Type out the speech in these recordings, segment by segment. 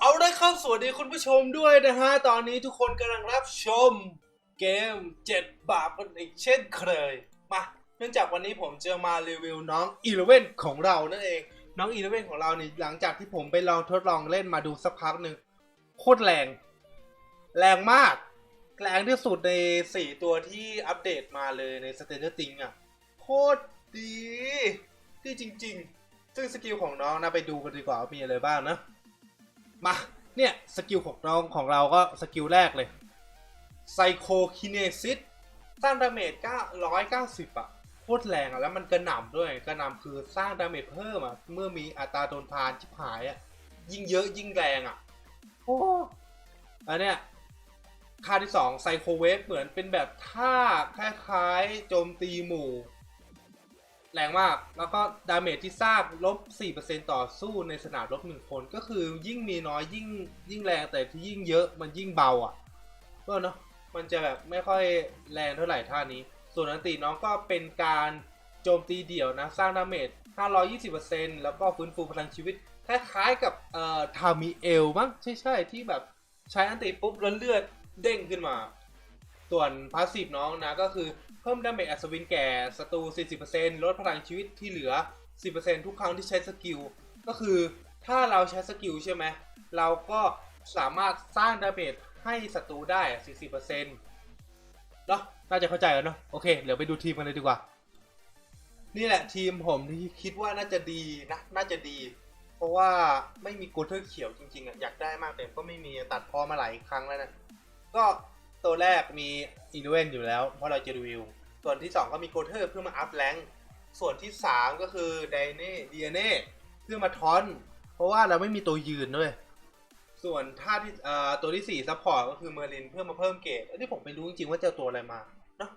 เอาได้ครับสวัสดีคุณผู้ชมด้วยนะฮะ ตอนนี้ทุกคนกำลังรับชมเกม 7 บาปกันอีกเช่นเคย มา เนื่องจากวันนี้ผมจะมารีวิวน้องอีเลเว่นของเรานั่นเอง น้องอีเลเว่นของเราเนี่หลังจากที่ผมไปลองทดลองเล่นมาดูสักพักหนึ่งโคตรแรง แรงมาก แรงที่สุดใน 4 ตัวที่อัปเดตมาเลยในสเตนเจอร์ติงอะ โคตรดีดีจริง ๆ ซึ่งสกิลของน้องนะไปดูกันดีกว่าว่ามีอะไรบ้างนะ มา เนี่ยสกิลของน้องของเราก็สกิลแรกเลยไซโคคิเนซิสสร้างดาเมจ990 อะโคตรแรงอะ แล้วมันกระหน่ำด้วยกระหน่ำคือสร้างดาเมจเพิ่มอะ เมื่อมีอัตราโดนพานชิบหายอะ ยิ่งเยอะยิ่งแรงอะ โอ้อันเนี้ยค่าที่2ไซโคเวฟเหมือนเป็นแบบท่าคล้ายๆโจมตีหมู่ แรงมาก แล้วก็ดาเมจที่สร้างลบ 4%ต่อสู้ในสนามลบหนึ่งคน ก็คือยิ่งมีน้อยยิ่งยิ่งแรงแต่ที่ยิ่งเยอะมันยิ่งเบาอะก็เนาะมันจะแบบไม่ค่อยแรงเท่าไหร่ท่านี้ ส่วนอันตีน้องก็เป็นการโจมตีเดี่ยวนะ สร้างดาเมจ 520%แล้วก็ฟื้นฟูพลังชีวิต คล้ายๆกับเอ่อทามิเอลมั้งใช่ใช่ๆที่แบบใช้อันติปุ๊บแล้วเลือดเด้งขึ้นมา ส่วนพาสซีฟน้องนะก็คือ เพิ่มดาเมจอัศวินแก่ศัตรู 40%ลดพลังชีวิตที่เหลือ 10%ทุกครั้งที่ใช้สกิล ก็คือถ้าเราใช้สกิลใช่ไหม เราก็สามารถสร้างดาเมจให้ศัตรูได้ 40%เนาะน่าจะเข้าใจแล้วเนาะ โอเค เดี๋ยวไปดูทีมกันเลยดีกว่า นี่แหละทีมผมที่คิดว่าน่าจะดีนะ น่าจะดี เพราะว่าไม่มีโกเทอร์เขียวจริงๆอะ อยากได้มากแต่ก็ไม่มีตัดพอมาหลายครั้งแล้วนะ ก็ ตัวแรกมีอีเวนอยู่แล้ว เพราะเราจะรีวิว ส่วนที่ 2 ก็มีโกเทอร์เพื่อมาอัพแรงค์ส่วนที่ 3 ก็คือไดเน่ดีเน่เพื่อมาทอน เพราะว่าเราไม่มีตัวยืนด้วย ส่วนท่าที่ตัวที่4ซัพพอร์ตก็คือเมอร์ลินเพื่อมาเพิ่มเกรดอันนี้ผมไม่รู้จริงๆว่าจะเอาตัวอะไรมาเนาะ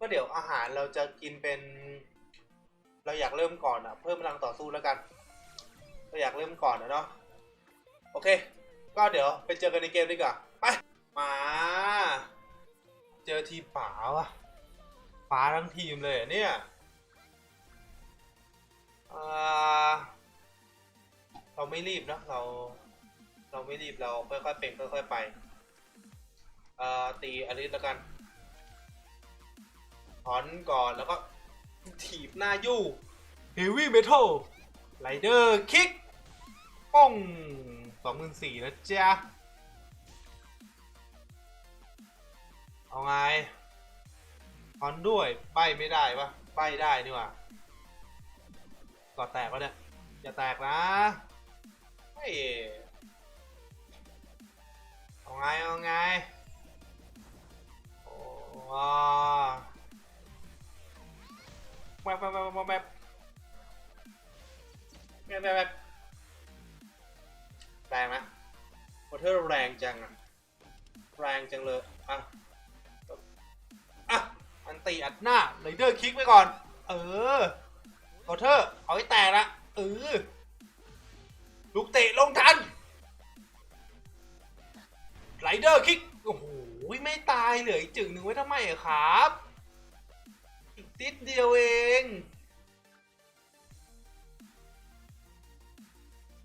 ก็เดี๋ยวอาหารเราจะกินเป็น เราอยากเริ่มก่อนอะเพิ่มพลังต่อสู้แล้วกัน เราอยากเริ่มก่อนนะเนาะโอเค ก็เดี๋ยวไปเจอกันในเกมดีกว่า มา เจอทีป๋าวะป๋าทั้งทีมเลยเนี่ยเราไม่รีบนะเรา เราไม่รีบเราค่อยๆเป็นค่อยๆไปตีอลิสแล้วกันถอนก่อนแล้วก็ถีบหน้ายู่ Heavy Metal Rider Kick ป้องสองหมื่นสี่นะจ๊ะ เอาไงถอนด้วยใบไม่ได้ปะใบได้นี่ว่าก่อแตกวะเนี่ยอย่าแตกนะเฮ้เอาไงเอาไงโอ้แวบแวบแวบแวบแวบแวบแรงนะโอเธอแรงจังอะแรงจังเลยอะ ตีอัดหน้าไรเดอร์คิกไปก่อน เออโคเทอร์เอาให้แตกละเออลูกเตะลงทันไรเดอร์คิก โอ้โห ไม่ตายเหลืออีกจึงหนึ่งไว้ทำไมอะครับ อีกติดเดียวเอง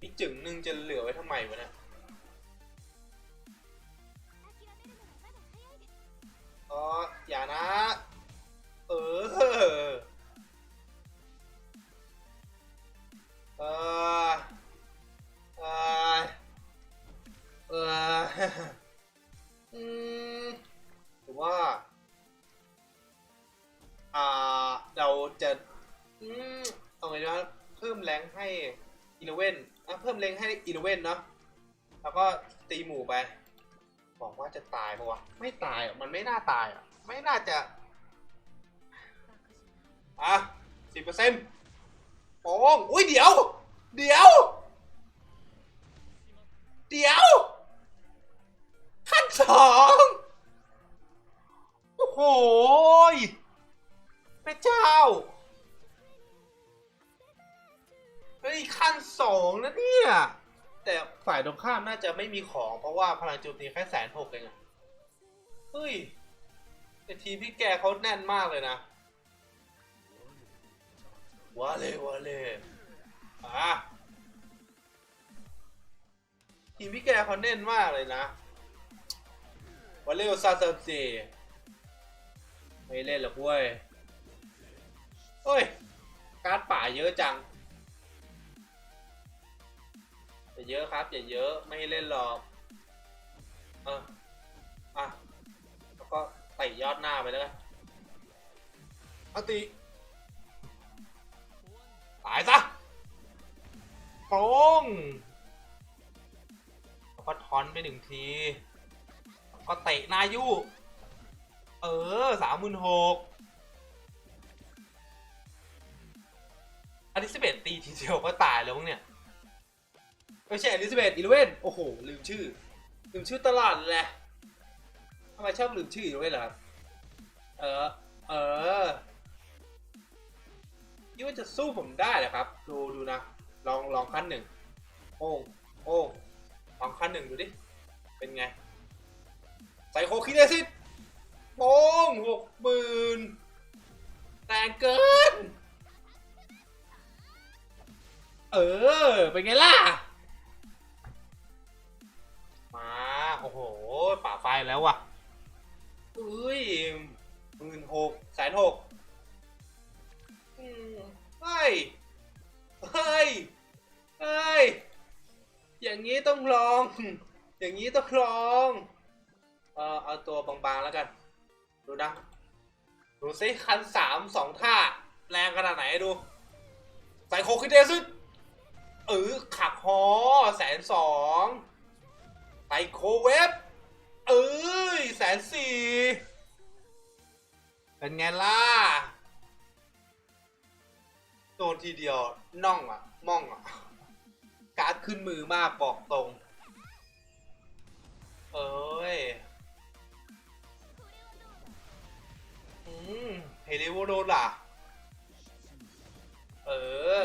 อีกจึงหนึ่งจะเหลือไว้ทำไมวะเนี่ยอ๋ออย่านะ ออเออ เออ เออ อืมหรือว่า อ่า เราจะ อืมเอาไงดีวะเพิ่มแรงให้อีเลเว่นอะเพิ่มแรงให้อีเลเว่นเนาะ แล้วก็ตีหมู่ไปบอกว่าจะตายปะวะ ไม่ตายอะ มันไม่น่าตายอะ ไม่น่าจะ อะสิบเปอร์เซ็นต์โป้งอุ้ยเดี๋ยว เดี๋ยว เดี๋ยว ขั้นสองโอ้โหพระเจ้า เฮ้ย ขั้นสองนะเนี่ย แต่ฝ่ายตรงข้ามน่าจะไม่มีของ เพราะว่าพลังโจมตีแค่แสนหกเองอะเฮ้ยแต่ทีมพี่แกเขาแน่นมากเลยนะ วาเลยวาเลอะทีมพี่แกเขาเน้นมากเลยนะวาเลวซาเซอร์ซีไม่เล่นหรอกเว้ยเฮ้ย การป่าเยอะจังอย่เยอะครับอย่าเยอะไม่เล่นหรอกเอออะแล้วก็ไต่ยอดหน้าไปแล้วกันอติายซะโป้งแล้วก็ทอนไปหนึ่งที ก็เตะนายุ เออสามหมื่นหกอลิซาเบธตีทีเดียวก็ตายแล้วเนี่ย ไม่ใช่อลิซาเบธอีเลเวนโอ้โห ลืมชื่อ ลืมชื่อตลาดเลยแหละทำไมชอบลืมชื่ออีเลเวนเหรอครับ เออ เออ คิดว่าจะสู้ผมได้เหรอครับ ดูดูนะ ลองลองขั้นหนึ่งโอ้งโอ้งลองขั้นหนึ่งดูดิ เป็นไงใส่โคคิเดซิโป้งหกหมื่นแรงเกิน เออ เป็นไงล่ะ มา โอ้โห ป่าไฟแล้วว่ะ อุ้ยหมื่นหกแสนหก เฮ้ย เฮ้ย เฮ้ย อย่างนี้ต้องลอง อย่างนี้ต้องลอง เออเอาตัวบางๆแล้วกัน ดูนะ ดูซิคันสามสองท่า แรงขนาดไหนให้ดู ใส่โคคิเดซึเออขักฮอแสนสองไซโคเวฟเอ้ยแสนสี่เป็นไงล่ะ โดนทีเดียวน่องอะ ม่องอะ การ์ดขึ้นมือมากบอกตรง เอ้ยอืมเฮลิโวโดนล่ะ เออ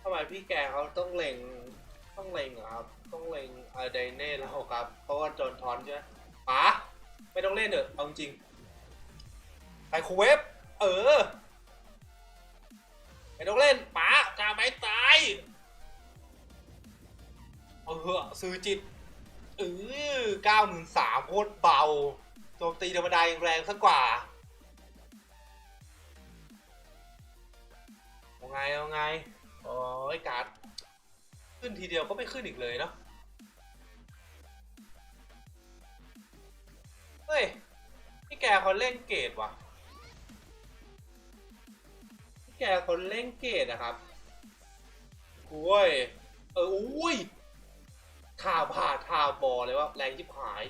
ทำไมพี่แกเขาต้องเล็งต้องเล็งครับ ต้องเล็งอาไดเน่แล้วครับ เพราะว่าโดนทอนใช่ไหมป๋าไม่ต้องเล่นเถอะเอาจริง ไมโครเวฟเออไม่ต้องเล่นป๋ากาไม่ตายเออซื้อจิตเออเก้าหมื่นสามโคตรเบาโจมตีธรรมดายังแรงสักกว่าเอาไงเอาไงโอ้ยการ์ดขึ้นทีเดียวก็ไม่ขึ้นอีกเลยเนาะเฮ้ยพี่แกเขาเล่นเกตว่ะ แกคนเล่นเกตอะครับโอ้ย เอออุ้ยท่าผ่าท่าบอเลยว่าแรงจิบหาย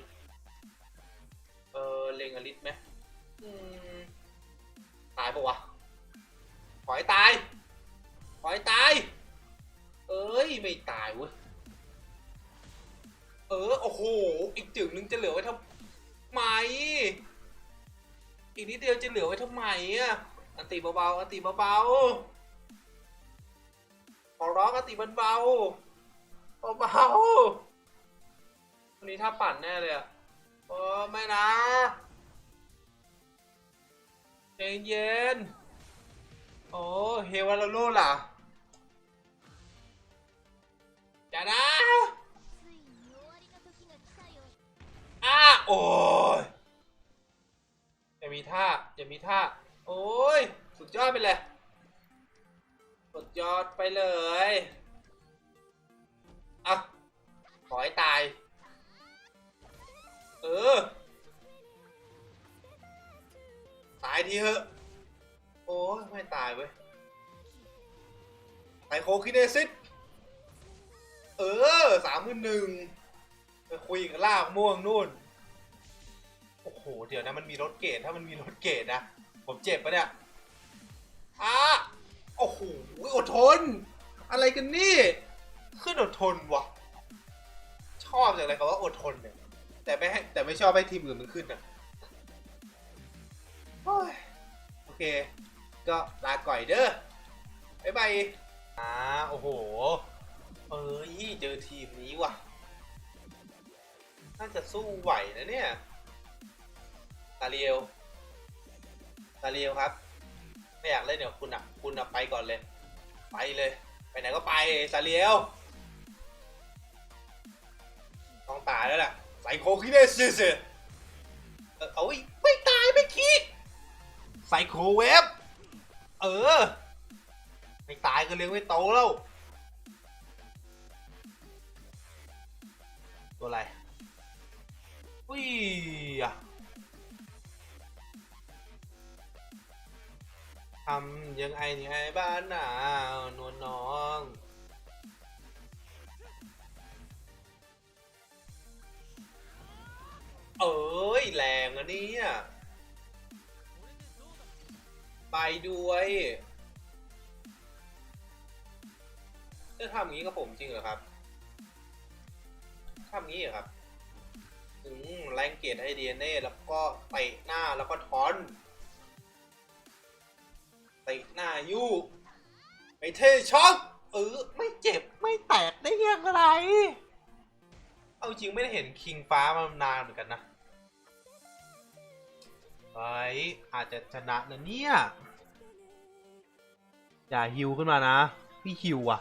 เออเลงอลิสไหมอืมตายปะวะขอให้ตายขอให้ตาย เอ้ย ไม่ตายเว้ย เออ โอ้โห อีกจึงนึงจะเหลือไว้ทำไม อีกนิดเดียวจะเหลือไว้ทำไมอะ อัติเบาๆอัติเบาๆขอร้องอัติเบาๆเบาๆวันนี้ถ้าปั่นแน่เลยอะโอ้ไม่นะเย็นเย็นโอ้เฮวาโลโลล่ะจ้านะอ้าโอ้ยอย่ามีท่าอย่ามีท่า โอ้ย สุดยอดไปเลย สุดยอดไปเลย อะ ขอให้ตาย เออ ตายทีเถอะ โอ้ยไม่ตายเว้ยไทโคคิเนซิสเออสามหมื่นหนึ่งไปคุยกับลากม่วงนู่น โอ้โห เดี๋ยวนะ มันมีรถเกตถ้ามันมีรถเกตนะ ผมเจ็บปะเนี่ยอ้าโอ้โหอดทน อะไรกันนี่ ขึ้นอดทนว่ะชอบจากอะไรคำว่าอดทนเนี่ย แต่ไม่ให้แต่ไม่ชอบให้ทีมอื่นมันขึ้นนะโอ้ยโอเค ก็ลาก่อยเด้อบ๊ายบายอ่าโอ้โห เอ้ยเจอทีมนี้ว่ะ น่าจะสู้ไหวนะเนี่ย ตาเรียว ตาเรียวครับไม่อยากเล่นเดี๋ยวคุณอะคุณอะไปก่อนเลย ไปเลย ไปไหนก็ไปซาเลียวต้องตายแล้วล่ะไซโคคิเดซิสเออเอาอีกไม่ตายไม่คิดไซโคเวฟเออ ไม่ตายก็เลี้ยงไม่โตแล้ว ตัวอะไรอุ้ยอะ ทำยังไงเนี่ยไอ้บ้านหนาวนวลน้อง เอ้ย แรงอะเนี่ยไปด้วย จะทำอย่างนี้กับผมจริงเหรอครับทำอย่างนี้เหรอครับ อืมแรงเกตไอเดียเน่แล้วก็เตะหน้าแล้วก็ทอน ตะหน้ายู่ไอเท่ช็อคเออไม่เจ็บไม่แตกได้ยังไงเอาจริงไม่ได้เห็นคิงฟ้ามานานเหมือนกันนะเฮ้ยอาจจะชนะนะเนี่ย อย่าฮิวขึ้นมานะ พี่ฮิวอะ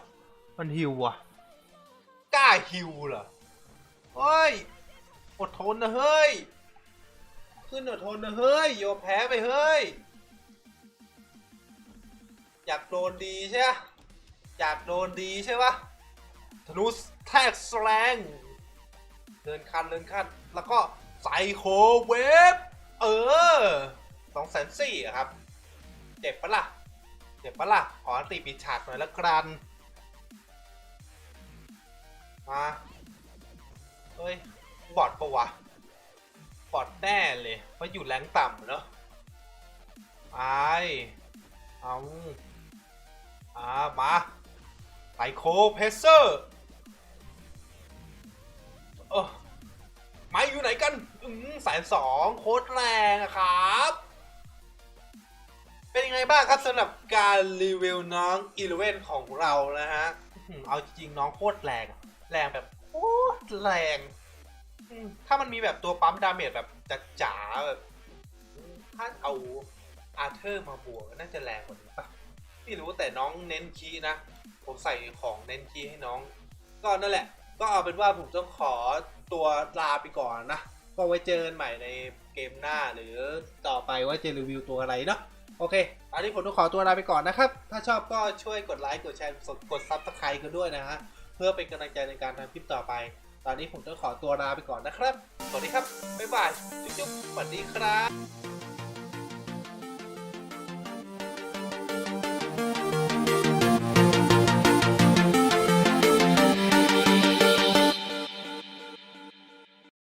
มันฮิวอะ กล้าฮิวเหรอ เฮ้ย อดทนนะเฮ้ย ขึ้นอดทนนะเฮ้ยโยอมแพ้ไปเฮ้ย อยากโดนดีใช่ไหมอยากโดนดีใช่ปะธนูแท็กสแลงเดินคันเดินคัน แล้วก็ไซโคเวฟเออสองแสนสี่ครับ เจ็บปะล่ะ เจ็บปะล่ะ ขอตีปิดฉากหน่อยละกัน มา เฮ้ย บอดปะวะ บอดแน่เลย เพราะอยู่แรงต่ำเนอะไปเอา อ่ามาไซโคเพเซอร์เออไม้อยู่ไหนกันอืมแสนสองโคตรแรงอะครับ เป็นยังไงบ้างครับสำหรับการรีวิวน้องอีเลเวนของเรานะฮะเอาจริงน้องโคตรแรง แรงแบบโคตรแรง ถ้ามันมีแบบตัวปั๊มดาเมจแบบจ๋าแบบถ้าเอาอาร์เธอร์มาบวกน่าจะแรงกว่านี้ปะ ไม่รู้แต่น้องเน้นคีย์นะ ผมใส่ของเน้นคีย์ให้น้อง ก็นั่นแหละ ก็เอาเป็นว่าผมต้องขอตัวลาไปก่อนนะ ก็ไว้เจอกันใหม่ในเกมหน้าหรือต่อไปว่าจะรีวิวตัวอะไรเนาะโอเคตอนนี้ผมต้องขอตัวลาไปก่อนนะครับ ถ้าชอบก็ช่วยกดไลค์กดแชร์กดซับสไครต์กันด้วยนะฮะเพื่อเป็นกำลังใจในการทำคลิปต่อไป ตอนนี้ผมต้องขอตัวลาไปก่อนนะครับ สวัสดีครับ บ๊ายบาย จุ๊บๆสวัสดีครับ